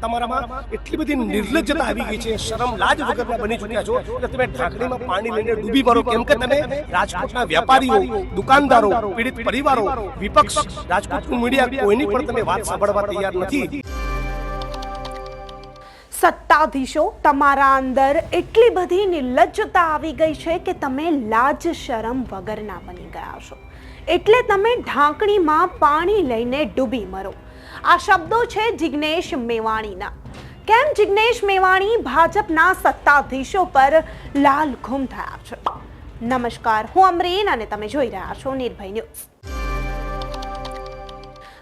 તમારામાં એટલી બધી નિર્લજ્જતા આવી ગઈ છે, શરમ લાજ વગરના બની ચૂક્યા છો કે તમે ઢાંકણીમાં પાણી લઈને ડૂબી મરો. કેમ કે તમે રાજકોટના વેપારીઓ દુકાનદારો, પીડિત પરિવારો, વિપક્ષ રાજકોટનું મીડિયા, કોઈની પણ તમે વાત સાંભળવા તૈયાર નથી. સત્તાધીશો, તમારા અંદર એટલી બધી નિર્લજ્જતા આવી ગઈ છે કે તમે લાજ, શરમ વગરના બની ગયા છો. એટલે તમે ઢાંકણીમાં પાણી લઈને ડૂબી મરો. આ શબ્દો છે જિગ્નેશ મેવાણીના. કેમ જિગ્નેશ મેવાણી ભાજપના સત્તાધીશો પર લાલ ઘૂમ થયા છે? નમસ્કાર, હું અમરીન અને તમે જોઈ રહ્યા છો નિર્ભય ન્યૂઝ.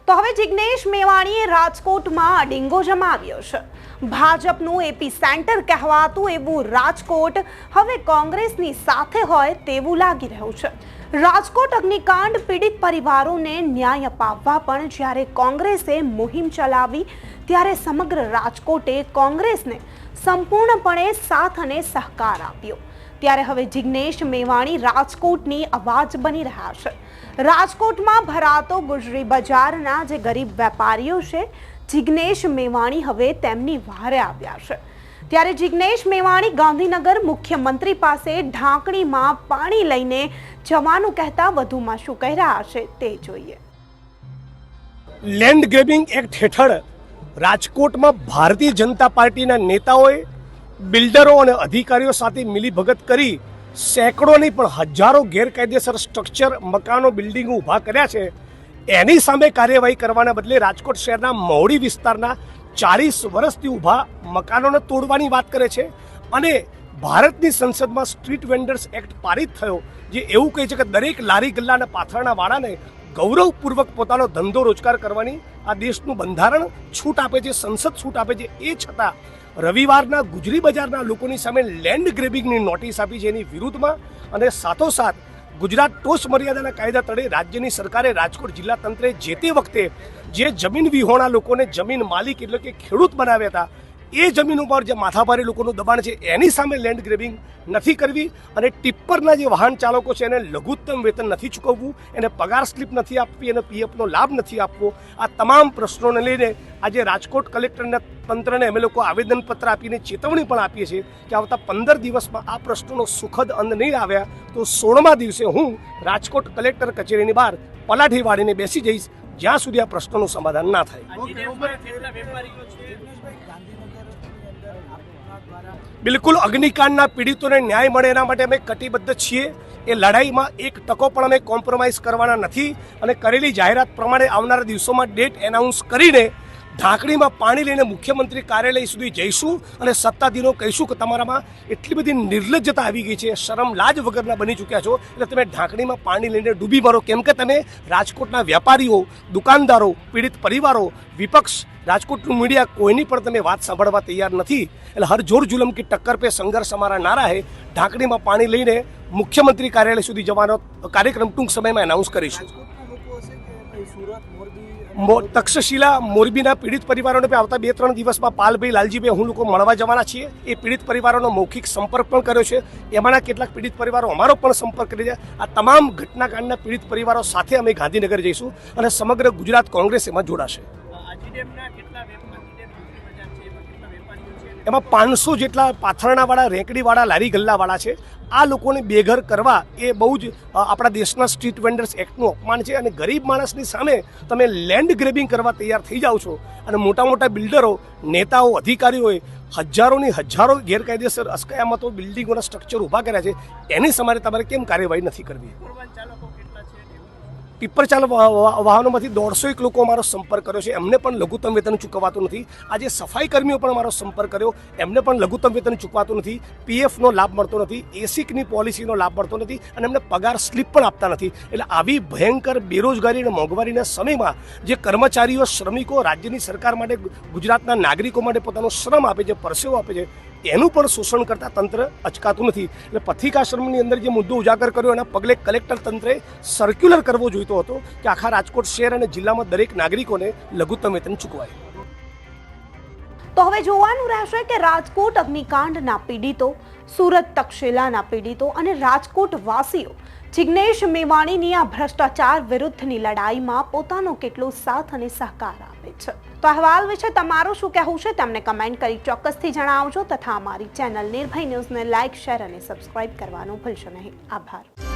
તો હવે જિગ્નેશ મેવાણીએ રાજકોટમાં અડિંગો જમાવ્યો છે. ભાજપનું એપી સેન્ટર કહેવાતું એવું રાજકોટ હવે કોંગ્રેસની સાથે હોય તેવું લાગી રહ્યું છે. રાજકોટ અગ્નિકાંડ પીડિત પરિવારોને ન્યાય અપાવવા પણ જ્યારે કોંગ્રેસે મુહિમ ચલાવી, ત્યારે સમગ્ર રાજકોટે કોંગ્રેસને સંપૂર્ણપણે સાથ અને સહકાર આપ્યો. ત્યારે હવે જિગ્નેશ મેવાણી રાજકોટની અવાજ બની રહ્યા છે. રાજકોટમાં ભરાતો ગુજરી બજારના જે ગરીબ વેપારીઓ છે, જિગ્નેશ મેવાણી હવે તેમની વારે આવ્યા છે. ત્યારે જિગ્નેશ મેવાણી ગાંધીનગર મુખ્યમંત્રી પાસે ઢાંકણીમાં પાણી લઈને જવાનું કહેતા વધુમાં શું કહી રહ્યા છે તે જોઈએ. લેન્ડ ગ્રેબિંગ એક્ટ હેઠળ રાજકોટમાં ભારતીય જનતા પાર્ટીના નેતાઓએ બિલ્ડરો અને અધિકારીઓ સાથે મિલીભગત કરી સેંકડો નહીં પણ હજારો ગેરકાયદેસર સ્ટ્રક્ચર મકાનો બિલ્ડિંગો ઊભા કર્યા છે. એની સામે કાર્યવાહી કરવાના બદલે રાજકોટ શહેરના મહુડી વિસ્તારના ચાલીસ વર્ષથી ઊભા મકાનોને તોડવાની વાત કરે છે અને ભારતની સંસદમાં સ્ટ્રીટ વેન્ડર્સ એક્ટ પારિત થયો, જે એવું કહે છે કે દરેક લારી ગલ્લા અને પાથરણા વાળાને ગૌરવપૂર્વક પોતાનો ધંધો રોજગાર કરવાની આ દેશનું બંધારણ છૂટ આપે છે, સંસદ છૂટ આપે છે. એ છતાં રવિવારના ગુજરી બજારના લોકોની સામે લેન્ડ ગ્રેબિંગની નોટિસ આપી છે એની વિરુદ્ધમાં અને સાથોસાથ ગુજરાત ટોસ મર્યાદાના કાયદા તળે રાજ્યની સરકારે રાજકોટ જિલ્લા તંત્રે જે તે વખતે જે જમીન વિહોણા લોકોને જમીન માલિક એટલે કે ખેડૂત બનાવ્યા હતા એ જમીન ઉપર જે માથાભારે લોકોનું દબાણ છે, એની સામે લેન્ડ ગ્રેબિંગ નથી કરવી અને ટિપ્પરના જે વાહન ચાલકો છે, એને લઘુત્તમ વેતન નથી ચૂકવવું, એને પગાર સ્લીપ નથી આપવી અને પીએફનો લાભ નથી આપવો. આ તમામ પ્રશ્નોને લઈને આજે રાજકોટ કલેક્ટરના તંત્રને અમે લોકો આવેદનપત્ર આપીને ચેતવણી પણ આપીએ છીએ કે આવતા પંદર દિવસમાં આ પ્રશ્નોનો સુખદ અંત નહીં આવ્યા તો સોળમા દિવસે હું રાજકોટ કલેક્ટર કચેરીની બહાર પલાઠી વાળીને બેસી જઈશ. જ્યાં સુધી આ પ્રશ્નોનું સમાધાન ના થાય. બિલકુલ અગ્નિકાંડના પીડિતોને ન્યાય મળે એના માટે અમે કટિબદ્ધ છીએ. એ લડાઈમાં એક ટકો પણ અમે કોમ્પ્રોમાઇઝ કરવાના નથી અને કરેલી જાહેરાત પ્રમાણે આવનારા દિવસોમાં ડેટ એનાઉન્સ કરીને ઢાંકણીમાં પાણી લઈને મુખ્યમંત્રી કાર્યાલય સુધી જઈશું અને સત્તાધીનો કહીશું કે તમારામાં એટલી બધી નિર્લજ્જતા આવી ગઈ છે શરમ લાજ વગરના બની ચૂક્યા છો, એટલે તમે ઢાંકણીમાં પાણી લઈને ડૂબી મારો. કેમ કે તમે રાજકોટના વેપારીઓ દુકાનદારો, પીડિત પરિવારો, વિપક્ષ, રાજકોટનું મીડિયા કોઈની પણ તમે વાત સાંભળવા તૈયાર નથી. એટલે હર જોર જુલમ કે ટક્કર પે સંઘર્ષ અમારા નારા હે. ઢાંકણીમાં પાણી લઈને મુખ્યમંત્રી કાર્યાલય સુધી જવાનો કાર્યક્રમ ટૂંક સમયમાં એનાઉન્સ કરીશું. તક્ષશિલા મોરબીના પીડિત પરિવારોને પણ આવતા બે ત્રણ દિવસમાં પાલભાઈ લાલજીભાઈ હું લોકો મળવા જવાના છીએ. એ પીડિત પરિવારોનો મૌખિક સંપર્ક પણ કર્યો છે. એમાંના કેટલાક પીડિત પરિવારો અમારો પણ સંપર્ક કરી છે આ તમામ ઘટનાકાંડના પીડિત પરિવારો સાથે અમે ગાંધીનગર જઈશું અને સમગ્ર ગુજરાત કોંગ્રેસ એમાં જોડાશે. એમાં પાંચસો જેટલા પાથરણાવાળા, રેંકડીવાળા લારી ગલ્લાવાળા છે. આ લોકોને બેઘર કરવા એ બહુ જ આપણા દેશના સ્ટ્રીટ વેન્ડર્સ એક્ટનું અપમાન છે અને ગરીબ માણસની સામે તમે લેન્ડ ગ્રેબિંગ કરવા તૈયાર થઈ જાઓ છો અને મોટા મોટા બિલ્ડરો, નેતાઓ, અધિકારીઓએ હજારોની હજારો ગેરકાયદેસર અસ્કયામતો બિલ્ડિંગોના સ્ટ્રક્ચર ઊભા કર્યા છે. એની સમારે તમારે કેમ કાર્યવાહી નથી કરવી? વા- વાહનોમાંથી દોઢસો એક લોકો અમારો સંપર્ક કર્યો છે. એમને પણ લઘુત્તમ વેતન ચૂકવાતું નથી. આજે સફાઈ કર્મીઓ પણ અમારો સંપર્ક કર્યો. એમને પણ લઘુત્તમ વેતન ચૂકવાતું નથી. પીએફનો લાભ મળતો નથી. એસિકની પોલિસીનો લાભ મળતો નથી અને એમને પગાર સ્લીપ પણ આપતા નથી. એટલે આવી ભયંકર બેરોજગારી અને મોંઘવારીના સમયમાં જે કર્મચારીઓ, શ્રમિકો રાજ્યની સરકાર માટે, ગુજરાતના નાગરિકો માટે પોતાનો શ્રમ આપે છે, પરસેવો આપે છે, એનું પણ શોષણ કરતા તંત્ર અચકાતું નથી. એટલે પથિકાશ્રમની અંદર જે મુદ્દો ઉજાગર કર્યો એના પગલે કલેક્ટર તંત્રે સર્ક્યુલર કરવો જોઈતો હતો કે આખા રાજકોટ શહેર અને જિલ્લામાં દરેક નાગરિકોને લઘુત્તમ વેતન ચૂકવાય. તો હવે જોવાનું રહેશે કે રાજકોટ અગ્નિકાંડના પીડિતો, સુરત તક્ષશિલાના પીડિતો અને રાજકોટ વાસીઓ જિજ્ઞેશ મેવાણીની આ ભ્રષ્ટાચાર વિરુદ્ધની લડાઈમાં પોતાનો કેટલો સાથ અને સહકાર આપે છે. તો અહેવાલ વિશે તમારું શું કહેવું છે? તેમને કમેન્ટ કરી ચોક્કસથી જણાવજો તથા અમારી ચેનલ નિર્ભય ન્યૂઝને લાઇક શેર અને સબસ્ક્રાઇબ કરવાનું ભૂલશો નહીં. આભાર.